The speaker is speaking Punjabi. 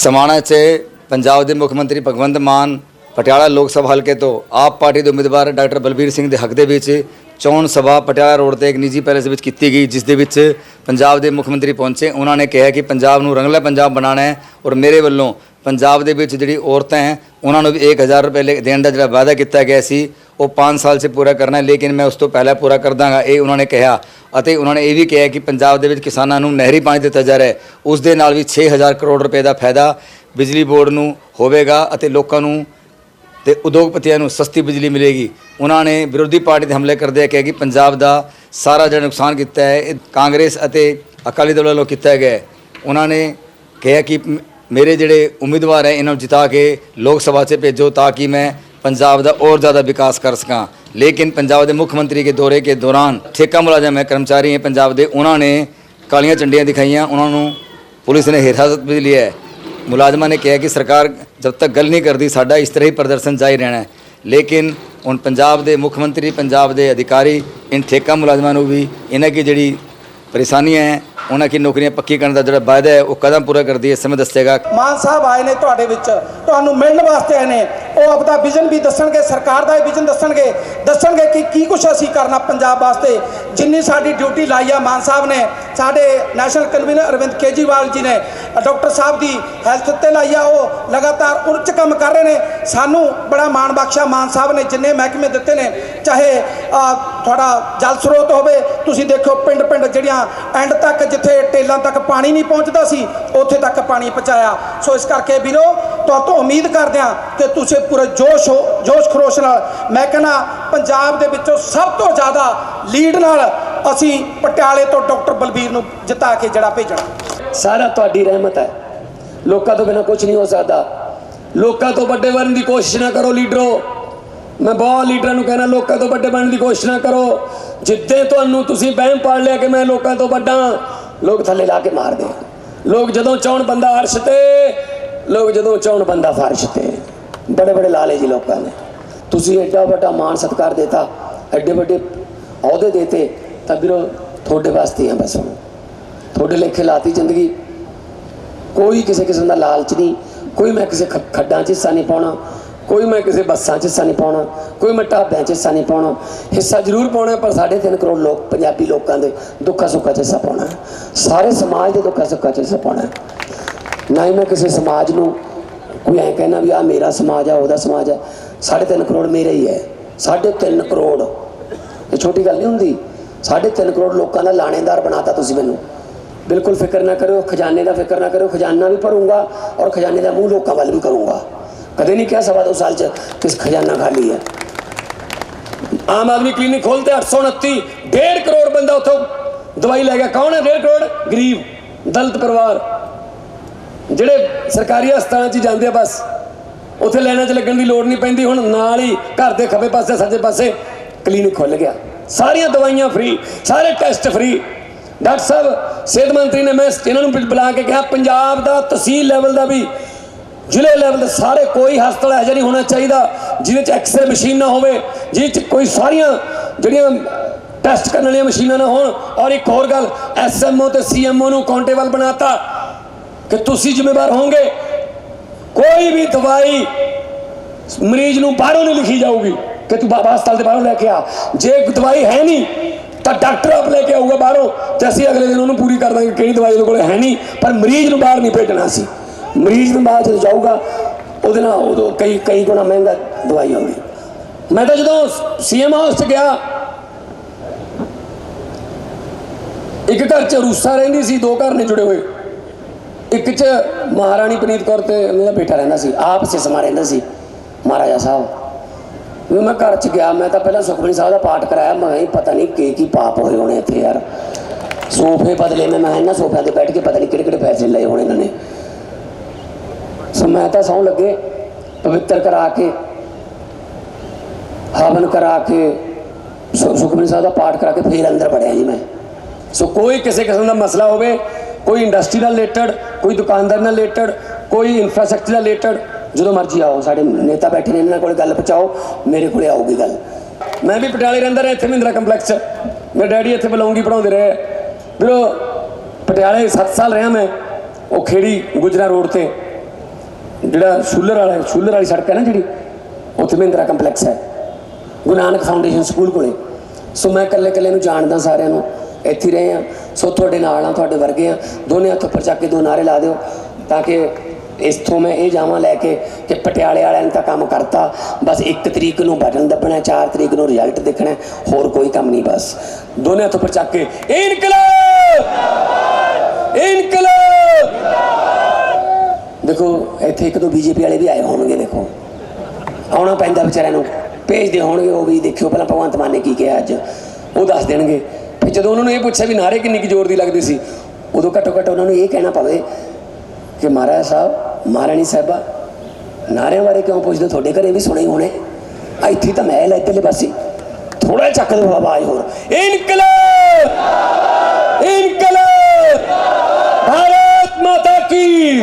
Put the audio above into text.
ਸਮਾਣਾ 'ਚ ਪੰਜਾਬ ਦੇ ਮੁੱਖ ਮੰਤਰੀ ਭਗਵੰਤ ਮਾਨ, ਪਟਿਆਲਾ ਲੋਕ ਸਭਾ ਹਲਕੇ ਤੋਂ ਆਪ ਪਾਰਟੀ ਦੇ ਉਮੀਦਵਾਰ ਡਾਕਟਰ ਬਲਬੀਰ ਸਿੰਘ ਦੇ ਹੱਕ ਦੇ ਵਿੱਚ ਚੋਣ ਸਭਾ ਪਟਿਆਲਾ ਰੋਡ ਤੇ ਇੱਕ ਨਿੱਜੀ ਪੈਲੇਸ ਵਿੱਚ ਕੀਤੀ ਗਈ, ਜਿਸ ਦੇ ਵਿੱਚ ਪੰਜਾਬ ਦੇ ਮੁੱਖ ਮੰਤਰੀ ਪਹੁੰਚੇ। ਉਹਨਾਂ ਨੇ ਕਿਹਾ ਕਿ ਪੰਜਾਬ ਨੂੰ ਰੰਗਲਾ ਪੰਜਾਬ ਬਣਾਉਣਾ ਹੈ ਔਰ ਮੇਰੇ ਵੱਲੋਂ ਪੰਜਾਬ ਦੇ ਵਿੱਚ ਜਿਹੜੀ ਔਰਤਾਂ ਹੈ, ਉਹਨਾਂ ਨੂੰ ਵੀ 1000 ਰੁਪਏ ਲੈ- ਦੇਣ ਦਾ ਜਿਹੜਾ ਵਾਅਦਾ ਕੀਤਾ ਗਿਆ ਸੀ, ਉਹ 5 ਸਾਲ 'ਚ ਪੂਰਾ ਕਰਨਾ ਹੈ। ਲੇਕਿਨ ਮੈਂ ਉਸ ਤੋਂ ਪਹਿਲਾਂ ਪੂਰਾ ਕਰ ਦਾਂਗਾ ਇਹ ਉਹਨਾਂ ਨੇ ਕਿਹਾ। ਅਤੇ ਉਹਨਾਂ ਨੇ ਇਹ ਵੀ ਕਿਹਾ ਕਿ ਪੰਜਾਬ ਦੇ ਵਿੱਚ ਕਿਸਾਨਾਂ ਨੂੰ ਨਹਿਰੀ ਪਾਣੀ ਦਿੱਤਾ ਜਾ ਰਿਹਾ ਹੈ। ਉਸ ਦੇ ਨਾਲ ਵੀ 6000 ਕਰੋੜ ਰੁਪਏ ਦਾ ਫਾਇਦਾ ਬਿਜਲੀ ਬੋਰਡ ਨੂੰ ਹੋਵੇਗਾ ਅਤੇ ਲੋਕਾਂ ਨੂੰ ਤੇ ਉਦਯੋਗਪਤੀਆਂ ਨੂੰ ਸਸਤੀ ਬਿਜਲੀ ਮਿਲੇਗੀ। ਉਹਨਾਂ ਨੇ ਵਿਰੋਧੀ ਪਾਰਟੀ ਤੇ ਹਮਲੇ ਕਰਦੇ ਕਿਹਾ ਕਿ ਪੰਜਾਬ ਦਾ ਸਾਰਾ ਜਿਹੜਾ ਨੁਕਸਾਨ ਕੀਤਾ ਹੈ, ਇਹ ਕਾਂਗਰਸ ਅਤੇ ਅਕਾਲੀ ਦਲ ਵੱਲੋਂ ਕੀਤਾ ਗਿਆ ਹੈ। ਉਹਨਾਂ ਨੇ ਕਿਹਾ ਕਿ ਮੇਰੇ ਜਿਹੜੇ ਉਮੀਦਵਾਰ ਹੈ, ਇਹਨਾਂ ਨੂੰ ਜਿਤਾ ਕੇ ਲੋਕ ਸਭਾ 'ਚ ਭੇਜੋ ਤਾਂ ਕਿ ਮੈਂ पंजाब का और ज़्यादा विकास कर सका लेकिन पंजाब के मुख्यमंत्री के दौरे के दौरान ठेका मुलाजम है कर्मचारी हैं पंजाब के उन्होंने कालियां झंडियां दिखाइयां उन्होंने पुलिस ने हिरासत भी लिया है मुलाजमान ने कहा कि सरकार जब तक गल नहीं करती साडा इस तरह ही प्रदर्शन जारी रहना है लेकिन ਹੁਣ ਪੰਜਾਬ ਦੇ ਮੁੱਖ ਮੰਤਰੀ ਪੰਜਾਬ ਦੇ ਅਧਿਕਾਰੀ ਇਨ ਠੇਕਾ ਮੁਲਾਜ਼ਮਾਂ ਨੂੰ ਵੀ ਇਹਨਾਂ ਕੀ ਜਿਹੜੀ ਪਰੇਸ਼ਾਨੀਆਂ ਹੈ ਉਹਨਾਂ ਕੀ ਨੌਕਰੀਆਂ ਪੱਕੀ ਕਰਨ ਦਾ ਜਿਹੜਾ ਵਾਅਦਾ ਹੈ ਉਹ ਕਦਮ ਪੂਰਾ ਕਰਦੀ ਹੈ ਇਸ ਸਮੇਂ ਦੱਸੇਗਾ ਮਾਨ ਸਾਹਿਬ ਆਏ ਨੇ ਤੁਹਾਡੇ ਵਿੱਚ ਤੁਹਾਨੂੰ ਮਿਲਣ ਵਾਸਤੇ ਆਏ ਨੇ ਉਹ ਆਪਦਾ ਵਿਜ਼ਨ ਵੀ ਦੱਸਣਗੇ, ਸਰਕਾਰ ਦਾ ਵਿਜ਼ਨ ਦੱਸਣਗੇ ਦੱਸਣਗੇ ਕਿ ਕੀ ਕੁਛ ਅਸੀਂ ਕਰਨਾ ਪੰਜਾਬ ਵਾਸਤੇ। ਜਿੰਨੀ ਸਾਡੀ ਡਿਊਟੀ ਲਾਈ ਆ ਮਾਨ ਸਾਹਿਬ ਨੇ, ਸਾਡੇ ਨੈਸ਼ਨਲ ਕਨਵੀਨਰ ਅਰਵਿੰਦ ਕੇਜੀਵਾਲ ਜੀ ਨੇ ਡਾਕਟਰ ਸਾਹਿਬ ਦੀ ਹੈਲਥ ਤੇ ਲਾਈ ਆ, ਉਹ ਲਗਾਤਾਰ ਉੱਚ ਕੰਮ ਕਰ ਰਹੇ ਨੇ। ਸਾਨੂੰ ਬੜਾ ਮਾਣ ਬਖਸ਼ਾ ਮਾਨ ਸਾਹਿਬ ਨੇ, ਜਿੰਨੇ ਮਹਿਕਮੇ ਦਿੱਤੇ ਨੇ, ਚਾਹੇ ਤੁਹਾਡਾ ਜਲ ਸਰੋਤ ਹੋਵੇ, ਤੁਸੀਂ ਦੇਖੋ ਪਿੰਡ ਪਿੰਡ ਜਿਹੜੀਆਂ ਐਂਡ ਤੱਕ ਜਿੱਥੇ ਟੇਲਾਂ ਤੱਕ ਪਾਣੀ ਨਹੀਂ ਪਹੁੰਚਦਾ ਸੀ, ਉੱਥੇ ਤੱਕ ਪਾਣੀ ਪਹੁੰਚਾਇਆ। ਸੋ ਇਸ ਕਰਕੇ ਵੀਰੋ ਤੁਹਾਡੇ ਤੋਂ ਉਮੀਦ ਕਰਦੇ ਹਾਂ ਕਿ ਤੁਸੀਂ ਪੂਰੇ ਜੋਸ਼ ਹੋ, ਜੋਸ਼ ਖਰੋਸ਼ ਨਾਲ, ਮੈਂ ਕਹਿੰਦਾ ਪੰਜਾਬ ਦੇ ਵਿੱਚੋਂ ਸਭ ਤੋਂ ਜ਼ਿਆਦਾ ਲੀਡ ਨਾਲ ਅਸੀਂ ਪਟਿਆਲੇ ਤੋਂ ਡਾਕਟਰ ਬਲਬੀਰ ਨੂੰ ਜਿਤਾ ਕੇ ਜਿਹੜਾ ਭੇਜਣਾ। ਸਾਰਾ ਤੁਹਾਡੀ ਰਹਿਮਤ ਹੈ। ਲੋਕਾਂ ਤੋਂ ਬਿਨਾ ਕੁਝ ਨਹੀਂ ਹੋ ਸਕਦਾ। ਲੋਕਾਂ ਤੋਂ ਵੱਡੇ ਬਣਨ ਦੀ ਕੋਸ਼ਿਸ਼ ਨਾ ਕਰੋ ਲੀਡਰੋ ਮੈਂ ਬਹੁਤ ਲੀਡਰਾਂ ਨੂੰ ਕਹਿਣਾ, ਲੋਕਾਂ ਤੋਂ ਵੱਡੇ ਬਣਨ ਦੀ ਕੋਸ਼ਿਸ਼ ਨਾ ਕਰੋ। ਜਿੱਦੇ ਤੁਹਾਨੂੰ ਤੁਸੀਂ ਵਹਿਮ ਪਾੜ ਲਿਆ ਕਿ ਮੈਂ ਲੋਕਾਂ ਤੋਂ ਵੱਡਾ, ਲੋਕ ਥੱਲੇ ਲਾ ਕੇ ਮਾਰਦੇ ਲੋਕ ਜਦੋਂ ਚਾਹਣ ਬੰਦਾ ਅਰਸ਼ ਤੇ, ਲੋਕ ਜਦੋਂ ਚਾਹਣ ਬੰਦਾ ਫਰਸ਼ ਤੇ। ਬੜੇ ਬੜੇ ਲਾਲੇ ਜੀ ਲੋਕਾਂ ਨੇ। ਤੁਸੀਂ ਐਡਾ ਵੱਡਾ ਮਾਣ ਸਤਿਕਾਰ ਦਿੱਤਾ, ਐਡੇ ਵੱਡੇ ਅਹੁਦੇ ਦਿੱਤੇ, ਤਾਂ ਵੀਰੋ ਤੁਹਾਡੇ ਵਾਸਤੇ ਆ ਬਸ ਹੁਣ। ਤੁਹਾਡੇ ਲੇਖੇ ਲਾਤੀ ਜ਼ਿੰਦਗੀ। ਕੋਈ ਕਿਸੇ ਕਿਸਮ ਦਾ ਲਾਲਚ ਨਹੀਂ, ਕੋਈ ਮੈਂ ਕਿਸੇ ਖ- ਖੱਡਾਂ 'ਚ ਹਿੱਸਾ ਨਹੀਂ ਪਾਉਣਾ। ਕੋਈ ਮੈਂ ਕਿਸੇ ਬੱਸਾਂ 'ਚ ਹਿੱਸਾ ਨਹੀਂ ਪਾਉਣਾ, ਕੋਈ ਮੈਂ ਢਾਬਿਆਂ 'ਚ ਹਿੱਸਾ ਨਹੀਂ ਪਾਉਣਾ। ਹਿੱਸਾ ਜ਼ਰੂਰ ਪਾਉਣਾ, ਪਰ 3.5 ਕਰੋੜ ਲੋਕ, ਪੰਜਾਬੀ ਲੋਕਾਂ ਦੇ ਦੁੱਖਾਂ ਸੁੱਖਾਂ 'ਚ ਹਿੱਸਾ ਪਾਉਣਾ ਸਾਰੇ ਸਮਾਜ ਦੇ ਦੁੱਖਾਂ ਸੁੱਖਾਂ 'ਚ ਹਿੱਸਾ ਪਾਉਣਾ ਨਾ ਹੀ ਮੈਂ ਕਿਸੇ ਸਮਾਜ ਨੂੰ ਕੋਈ ਐਂ ਕਹਿਣਾ ਵੀ ਆ ਮੇਰਾ ਸਮਾਜ ਆ, ਉਹਦਾ ਸਮਾਜ ਆ। 3.5 ਕਰੋੜ ਮੇਰਾ ਹੀ ਹੈ। 3.5 ਕਰੋੜ, ਇਹ ਛੋਟੀ ਗੱਲ ਨਹੀਂ ਹੁੰਦੀ। 3.5 ਕਰੋੜ ਲੋਕਾਂ ਦਾ ਲਾਣੇਦਾਰ ਬਣਾਤਾ ਤੁਸੀਂ ਮੈਨੂੰ। ਬਿਲਕੁਲ ਫਿਕਰ ਨਾ ਕਰੋ ਖਜ਼ਾਨੇ ਦਾ ਫਿਕਰ ਨਾ ਕਰੋ ਖਜ਼ਾਨਾ ਵੀ ਭਰੂੰਗਾ ਔਰ ਖਜ਼ਾਨੇ ਦਾ ਮੂੰਹ ਲੋਕਾਂ ਵੱਲ ਵੀ ਕਰੂੰਗਾ। ਕਦੇ ਨਹੀਂ ਕਿਹਾ ਸਵਾ ਦੋ ਸਾਲ ਚ ਕਿਸ ਖਜ਼ਾਨਾ ਖਾਲੀ ਹੈ ਆਮ ਆਦਮੀ ਕਲੀਨਿਕ ਖੋਲਤੇ 829 1.5 ਕਰੋੜ ਬੰਦਾ ਉੱਥੋਂ ਦਵਾਈ ਲੈ ਗਿਆ ਕੌਣ ਹੈ 1.5 ਕਰੋੜ ਗਰੀਬ ਦਲਿਤ ਪਰਿਵਾਰ ਜਿਹੜੇ ਸਰਕਾਰੀ ਹਸਪਤਾਲਾਂ 'ਚ ਜਾਂਦੇ ਆ ਬਸ ਉੱਥੇ ਲਾਈਨਾਂ 'ਚ ਲੱਗਣ ਦੀ ਲੋੜ ਨਹੀਂ ਪੈਂਦੀ ਹੁਣ ਨਾਲ ਹੀ ਘਰ ਦੇ ਖੱਬੇ ਪਾਸੇ ਸੱਜੇ ਪਾਸੇ ਕਲੀਨਿਕ ਖੁੱਲ ਗਿਆ ਸਾਰੀਆਂ ਦਵਾਈਆਂ ਫ੍ਰੀ ਸਾਰੇ ਟੈਸਟ ਫ੍ਰੀ ਡਾਕਟਰ ਸਾਹਿਬ ਸਿਹਤ ਮੰਤਰੀ ਨੇ ਮੈਂ ਇਹਨਾਂ ਨੂੰ ਬੁਲਾ ਕੇ ਕਿਹਾ ਪੰਜਾਬ ਦਾ ਤਹਿਸੀਲ ਲੈਵਲ ਦਾ ਵੀ ਜ਼ਿਲ੍ਹੇ ਲੈਵਲ ਦੇ ਸਾਰੇ ਕੋਈ ਹਸਪਤਾਲ ਇਹੋ ਜਿਹਾ ਨਹੀਂ ਹੋਣਾ ਚਾਹੀਦਾ, ਜਿਹਦੇ 'ਚ ਐਕਸਰੇ ਮਸ਼ੀਨ ਨਾ ਹੋਵੇ, ਜਿਹਦੇ 'ਚ ਕੋਈ ਸਾਰੀਆਂ ਜਿਹੜੀਆਂ ਟੈਸਟ ਕਰਨ ਵਾਲੀਆਂ ਮਸ਼ੀਨਾਂ ਨਾ ਹੋਣ। ਔਰ ਇੱਕ ਹੋਰ ਗੱਲ ਐਸਐਮਓ ਤੇ ਸੀਐਮਓ ਨੂੰ ਕਾਉਂਟੇਬਲ ਬਣਾਤਾ, ਕਿ ਤੁਸੀਂ ਜ਼ਿੰਮੇਵਾਰ ਹੋਵੋਗੇ। ਕੋਈ ਵੀ ਦਵਾਈ ਮਰੀਜ਼ ਨੂੰ ਬਾਹਰੋਂ ਨਹੀਂ ਲਿਖੀ ਜਾਊਗੀ, ਕਿ ਤੂੰ ਬਾਬਾ ਹਸਪਤਾਲ ਦੇ ਬਾਹਰੋਂ ਲੈ ਕੇ ਆ। ਜੇ ਦਵਾਈ ਹੈ ਨਹੀਂ, ਤਾਂ ਡਾਕਟਰ ਆਪ ਲੈ ਕੇ ਆਊਗਾ ਬਾਹਰੋਂ, ਤੇ ਅਸੀਂ ਅਗਲੇ ਦਿਨ ਉਹਨੂੰ ਪੂਰੀ ਕਰ ਦਾਂਗੇ ਕਿਹੜੀ ਦਵਾਈ ਉਹਦੇ ਕੋਲ ਹੈ ਨਹੀਂ, ਪਰ ਮਰੀਜ਼ ਨੂੰ ਬਾਹਰ ਨਹੀਂ ਭੇਜਣਾ ਸੀ ਮਰੀਜ਼ ਨੂੰ ਬਾਹਰ ਜਦੋਂ ਜਾਊਗਾ, ਉਹਦੇ ਨਾਲ ਉਦੋਂ ਕਈ ਕਈ ਗੁਣਾ ਮਹਿੰਗਾ ਦਵਾਈ ਆਉਂਦੀ। ਮੈਂ ਤਾਂ ਜਦੋਂ ਸੀਐਮ ਹਾਊਸ 'ਚ ਗਿਆ, ਇੱਕ ਘਰ 'ਚ ਰੂਸਾ ਰਹਿੰਦੀ ਸੀ, ਦੋ ਘਰ ਨੇ ਜੁੜੇ ਹੋਏ। ਇੱਕ 'ਚ ਮਹਾਰਾਣੀ ਪ੍ਰੀਤ ਕੌਰ ਤੇ ਉਹਨਾਂ ਬੇਟਾ ਰਹਿੰਦਾ ਸੀ, ਆਪ ਸਿਸਮਾ ਰਹਿੰਦਾ ਸੀ, ਮਹਾਰਾਜਾ ਸਾਹਿਬ। ਵੀ ਮੈਂ ਘਰ 'ਚ ਗਿਆ, ਮੈਂ ਤਾਂ ਪਹਿਲਾਂ ਸੁਖਮਨੀ ਸਾਹਿਬ ਦਾ ਪਾਠ ਕਰਾਇਆ, ਮੈਂ ਕਿਹਾ ਪਤਾ ਨਹੀਂ ਕੀ ਕੀ ਪਾਪ ਹੋਏ ਹੋਣੇ ਇੱਥੇ ਯਾਰ। ਸੋਫੇ ਬਦਲੇ ਮੈਂ ਮੈਂ ਇਹਨਾਂ ਸੋਫਿਆਂ ਤੇ ਬੈਠ ਕੇ ਪਤਾ ਨਹੀਂ ਕਿਹੜੇ ਕਿਹੜੇ ਪੈਸੇ ਲਏ ਹੋਣੇ ਇਹਨਾਂ ਨੇ। ਸੋ ਮੈਂ ਤਾਂ ਸੌਂ ਲੱਗੇ, ਪਵਿੱਤਰ ਕਰਾ ਕੇ, ਹਵਨ ਕਰਾ ਕੇ, ਸੁ- ਸੁਖਮਨੀ ਸਾਹਿਬ ਦਾ ਪਾਠ ਕਰਾ ਕੇ ਫੇਰ ਅੰਦਰ ਵੜਿਆ ਜੀ ਮੈਂ। ਸੋ ਕੋਈ ਕਿਸੇ ਕਿਸਮ ਦਾ ਮਸਲਾ ਹੋਵੇ, ਕੋਈ ਇੰਡਸਟਰੀ ਨਾਲ ਰਿਲੇਟਡ, ਕੋਈ ਦੁਕਾਨਦਾਰ ਨਾਲ ਰਿਲੇਟਡ, ਕੋਈ ਇਨਫਰਾਸਟ੍ਰਕਚਰ ਨਾਲ ਰਿਲੇਟਡ, ਜਦੋਂ ਮਰਜ਼ੀ ਆਓ, ਸਾਡੇ ਨੇਤਾ ਬੈਠੇ ਨੇ, ਇਹਨਾਂ ਕੋਲ ਗੱਲ ਪਹੁੰਚਾਓ, ਮੇਰੇ ਕੋਲੇ ਆਊਗੀ ਗੱਲ। ਮੈਂ ਵੀ ਪਟਿਆਲੇ ਰਹਿੰਦਾ ਰਿਹਾ, ਇੱਥੇ ਮਹਿੰਦਰਾ ਕੰਪਲੈਕਸ 'ਚ। ਮੇਰੇ ਡੈਡੀ ਇੱਥੇ ਬਲੌਂਗੀ ਪੜਾਉਂਦੇ ਰਹੇ। ਵੀਰੋ, ਪਟਿਆਲੇ 7 ਸਾਲ ਰਿਹਾ ਮੈਂ, ਉਹ ਖੇੜੀ ਗੁਜਰਾ ਰੋਡ ਤੇ। ਜਿਹੜਾ ਸ਼ੂਲਰ ਵਾਲਾ ਸ਼ੂਲਰ ਵਾਲੀ ਸੜਕ ਹੈ ਨਾ ਜਿਹੜੀ, ਉੱਥੇ ਮਹਿੰਦਰਾ ਕੰਪਲੈਕਸ ਹੈ। ਗੁਰੂ ਨਾਨਕ ਫਾਊਂਡੇਸ਼ਨ ਸਕੂਲ ਕੋਲੇ। ਸੋ ਮੈਂ ਇਕੱਲੇ ਇਕੱਲੇ ਨੂੰ ਜਾਣਦਾ ਸਾਰਿਆਂ ਨੂੰ, ਇੱਥੇ ਰਹੇ ਆ ਸੋ ਤੁਹਾਡੇ ਨਾਲ ਆ ਤੁਹਾਡੇ ਵਰਗੇ ਆ ਦੋਨੇ ਹੱਥ ਉੱਪਰ ਚੱਕ ਕੇ ਦੋ ਨਾਰੇ ਲਾ ਦਿਓ, ਤਾਂ ਕਿ ਇਸ ਤੋਂ ਮੈਂ ਇਹ ਜਾਵਾਂ ਲੈ ਕੇ ਕਿ ਪਟਿਆਲੇ ਵਾਲਿਆਂ ਨੇ ਤਾਂ ਕੰਮ ਕਰਤਾ। ਬਸ 1 ਤਰੀਕ ਨੂੰ ਬਟਨ ਦੱਬਣਾ 4 ਤਰੀਕ ਨੂੰ ਰਿਜ਼ਲਟ ਦੇਖਣਾ ਹੋਰ ਕੋਈ ਕੰਮ ਨਹੀਂ ਬਸ। ਦੋਨੇ ਹੱਥ ਉੱਪਰ ਚੱਕ ਕੇ, ਇਨਕਲਾਬ! ਇਨਕਲਾਬ! ਦੇਖੋ, ਇੱਥੇ ਇੱਕ ਦੋ ਬੀਜੇਪੀ ਵਾਲੇ ਵੀ ਆਏ ਹੋਣਗੇ, ਦੇਖੋ। ਆਉਣਾ ਪੈਂਦਾ ਵਿਚਾਰਿਆਂ ਨੂੰ ਭੇਜਦੇ ਹੋਣਗੇ ਉਹ ਵੀ, ਦੇਖਿਓ ਪਹਿਲਾਂ ਭਗਵੰਤ ਮਾਨ ਨੇ ਕੀ ਕਿਹਾ ਅੱਜ, ਉਹ ਦੱਸ ਦੇਣਗੇ। ਫਿਰ ਜਦੋਂ ਉਹਨਾਂ ਨੂੰ ਇਹ ਪੁੱਛਿਆ ਵੀ ਨਾਰੇ ਕਿੰਨੀ ਕੁ ਜ਼ੋਰ ਦੀ ਲੱਗਦੀ ਸੀ, ਉਦੋਂ ਘੱਟੋ ਘੱਟ ਉਹਨਾਂ ਨੂੰ ਇਹ ਕਹਿਣਾ ਪਵੇ ਕਿ ਮਹਾਰਾਜ ਸਾਹਿਬ, ਮਹਾਰਾਣੀ ਸਾਹਿਬਾ, ਨਾਰਿਆਂ ਬਾਰੇ ਕਿਉਂ ਪੁੱਛਦੇ? ਤੁਹਾਡੇ ਘਰੇ ਵੀ ਸੁਣੇ ਹੋਣੇ। ਆ ਇੱਥੇ ਤਾਂ ਮਹਿਲ ਹੈ, ਇੱਧਰਲੇ ਪਾਸੇ। ਥੋੜਾ ਚੱਕ ਦਿਓ ਆਵਾਜ਼ ਹੋਰ। ਇਨਕਲਾਬ! ਇਨਕਲਾਬ! ਭਾਰਤ ਮਾਤਾ ਕੀ!